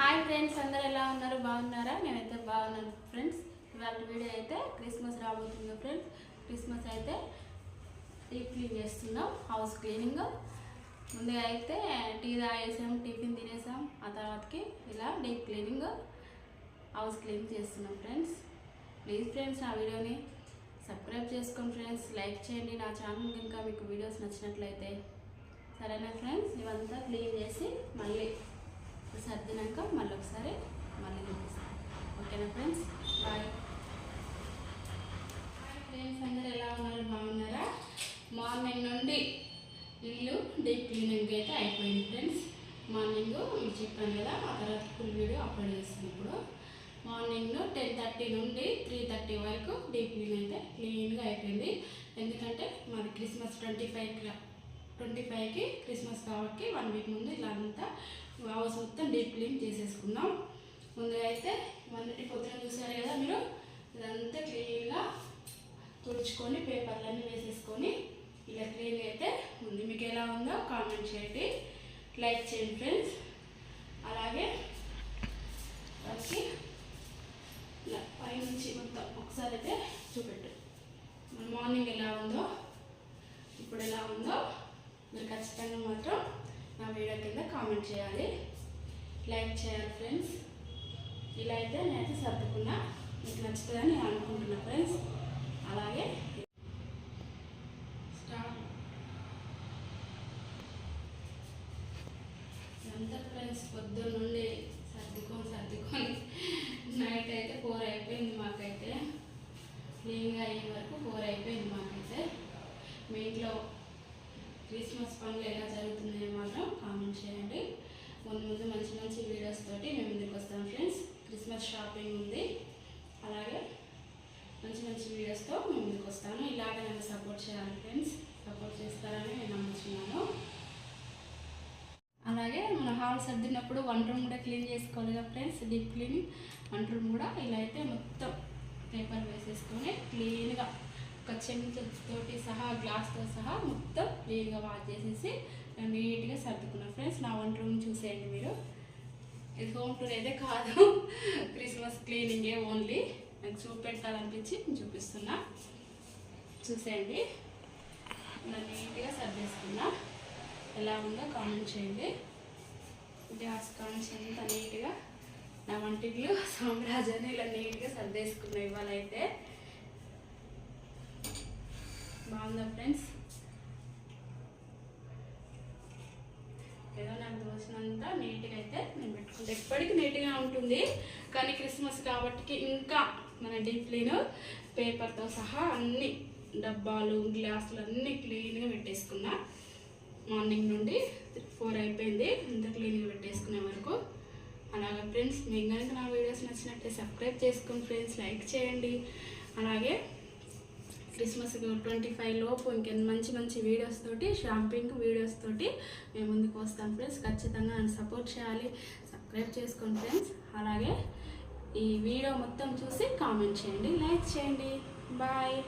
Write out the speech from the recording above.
Hi friends అందరు ఎలా ఉన్నారు? బాగున్నారా? నేనైతే బాగున్నాను ఫ్రెండ్స్. ఇవాళ వీడియో అయితే క్రిస్మస్ రాబోతుంది ఫ్రెండ్స్. క్రిస్మస్ అయితే డీప్ క్లీన్ చేస్తున్నాం హౌస్ క్లీనింగ్. ముందుగా అయితే టీ తాగేసాం టిఫిన్ తినేసాం. ఆ తర్వాతకి ఇలా డీప్ క్లీనింగ్ హౌస్ క్లీన్ చేస్తున్నాం ఫ్రెండ్స్. ప్లీజ్ ఫ్రెండ్స్ నా వీడియోని సబ్స్క్రైబ్ చేసుకోండి ఫ్రెండ్స్. లైక్ చేయండి. నా ఛానల్ కనుక మీకు వీడియోస్ నచ్చినట్లయితే. సరేనా ఫ్రెండ్స్? ఇవంతా క్లీన్ చేసి మళ్ళీ సర్దినాక మళ్ళీ ఒకసారి మళ్ళీ చూపిస్తాను. ఓకేనా ఫ్రెండ్స్? బాయ్ ఫ్రెండ్స్ అందరు ఎలా ఉన్నారు? బాగున్నారా? మార్నింగ్ నుండి ఇల్లు డీప్ క్లీనింగ్ అయితే అయిపోయింది ఫ్రెండ్స్. మార్నింగ్ మీకు చెప్పాను కదా ఆ తర్వాత ఫుల్ వీడియో అప్లోడ్ చేస్తాను ఇప్పుడు. మార్నింగ్ టెన్ థర్టీ నుండి త్రీ థర్టీ వరకు డీప్ క్లీన్ అయితే క్లీన్గా అయిపోయింది. ఎందుకంటే మాది క్రిస్మస్ ట్వంటీ ఫైవ్ ట్వంటీ ఫైవ్కి క్రిస్మస్ కాబట్టి వన్ వీక్ ముందు ఇలా అంతా హౌస్ మొత్తం డీప్ క్లీన్ చేసేసుకున్నాం ముందుగా అయితే మొన్నటి పొద్దున చూసారు కదా మీరు? ఇదంతా క్లీన్గా తుడుచుకొని పేపర్లన్నీ వేసేసుకొని ఇలా క్లీన్గా అయితే ఉంది. మీకు ఎలా ఉందో కామెంట్ చేయండి. లైక్ చేయండి ఫ్రెండ్స్. అలాగే వాళ్ళకి ఇలా పైనుంచి మొత్తం ఒకసారి అయితే చూపెట్టు మన మార్నింగ్ ఎలా ఉందో ఇప్పుడు ఎలా ఉందో మీరు ఖచ్చితంగా మాత్రం నా వీడియో కింద కామెంట్ చేయాలి. లైక్ చేయాలి ఫ్రెండ్స్ ఇలా అయితే నేనైతే సర్దుకున్నా. మీకు నచ్చుతుందని నేను అనుకుంటున్నా ఫ్రెండ్స్ అలాగే స్టార్ట్ అంతా ఫ్రెండ్స్ పొద్దున్న నుండి సర్దుకొని సర్దుకొని నైట్ అయితే ఫోర్ అయిపోయింది మాకు క్లీన్గా అయ్యే వరకు ఫోర్ అయిపోయింది మాకైతే మీ ఇంట్లో క్రిస్మస్ పనులు ఎలా జరుగుతున్నాయో మాత్రం కామెంట్ చేయండి. ముందు ముందు మంచి మంచి వీడియోస్ తోటి మేము ముందుకు వస్తాం ఫ్రెండ్స్ క్రిస్మస్ షాపింగ్ ఉంది. అలాగే మంచి మంచి వీడియోస్తో మేము ముందుకు వస్తాను ఇలాగే నన్ను సపోర్ట్ చేయాలి ఫ్రెండ్స్ సపోర్ట్ చేస్తారని నేను నమ్ముతున్నాను. అలాగే మన హాల్ సర్దినప్పుడు వంట రూమ్ కూడా క్లీన్ చేసుకోవాలి కదా ఫ్రెండ్స్ డీప్ క్లీనింగ్ వంట రూమ్ కూడా ఇలా అయితే మొత్తం పేపర్ వేసేసుకొని క్లీన్గా ఒక చెంచతోటి సహా గ్లాస్తో సహా మొత్తం క్లీన్గా వాష్ చేసేసి నీట్గా సర్దుకున్నాను ఫ్రెండ్స్ నా వంట రూమ్ చూసేయండి మీరు. ఇది హోమ్ టూర్ అయితే కాదు. క్రిస్మస్ క్లీనింగే ఓన్లీ. నాకు చూపెట్టాలనిపించి చూపిస్తున్నా. చూసేయండి. నన్ను నీట్గా సర్దేసుకున్నా. ఎలా ఉందో కామెంట్ చేయండి. గ్యాస్ కామెంట్ అంతా నీట్గా. నా వంటిలో సామ్రాజ్యాన్ని ఇలా నీట్గా సర్దేసుకున్నా ఇవాళ అయితే బాగుందా ఫ్రెండ్స్? ఏదో నాకు దోచినంత నీట్గా అయితే నేను పెట్టుకుంటా. ఎప్పటికీ నీట్గా ఉంటుంది కానీ క్రిస్మస్ కాబట్టి ఇంకా మన డీప్ క్లీన్ పేపర్తో సహా అన్ని డబ్బాలు గ్లాసులు అన్నీ క్లీన్గా పెట్టేసుకున్నా. మార్నింగ్ నుండి ఫోర్ అయిపోయింది అంత క్లీన్గా పెట్టేసుకునే వరకు. అలాగే ఫ్రెండ్స్ మీకు కనుక నా వీడియోస్ నచ్చినట్టే సబ్స్క్రైబ్ చేసుకోండి ఫ్రెండ్స్. లైక్ చేయండి. అలాగే క్రిస్మస్ ట్వంటీ ఫైవ్ లోపు ఇంకా మంచి మంచి వీడియోస్ తోటి షాపింగ్ వీడియోస్ తోటి మేము ముందుకు వస్తాం ఫ్రెండ్స్. ఖచ్చితంగా నన్ను సపోర్ట్ చేయాలి. సబ్స్క్రైబ్ చేసుకోండి ఫ్రెండ్స్. అలాగే ఈ వీడియో మొత్తం చూసి కామెంట్ చేయండి. లైక్ చేయండి. బాయ్.